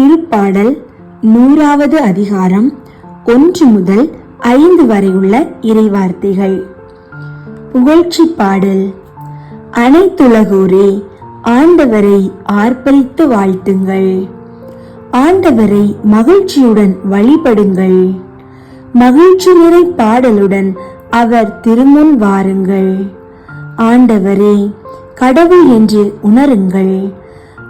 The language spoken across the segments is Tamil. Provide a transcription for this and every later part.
திருப்பாடல் நூறாவது அதிகாரம் ஒன்று முதல் ஐந்து வரை உள்ள இறைவார்த்தைகள். புகழ்ச்சி பாடல். அனைத்துலகோரே ஆண்டவரை ஆர்ப்பரித்து வாழ்த்துங்கள். ஆண்டவரை மகிழ்ச்சியுடன் வழிபடுங்கள். மகிழ்ச்சி நிறை பாடலுடன் அவர் திருமுன் வாருங்கள். ஆண்டவரே கடவுள் என்று உணருங்கள்.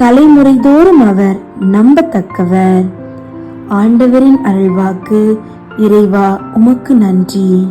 தலைமுறைதோறும் அவர் நம்பத்தக்கவர். ஆண்டவரின் அருள்வாக்கு இறைவா உமக்கு நன்றி.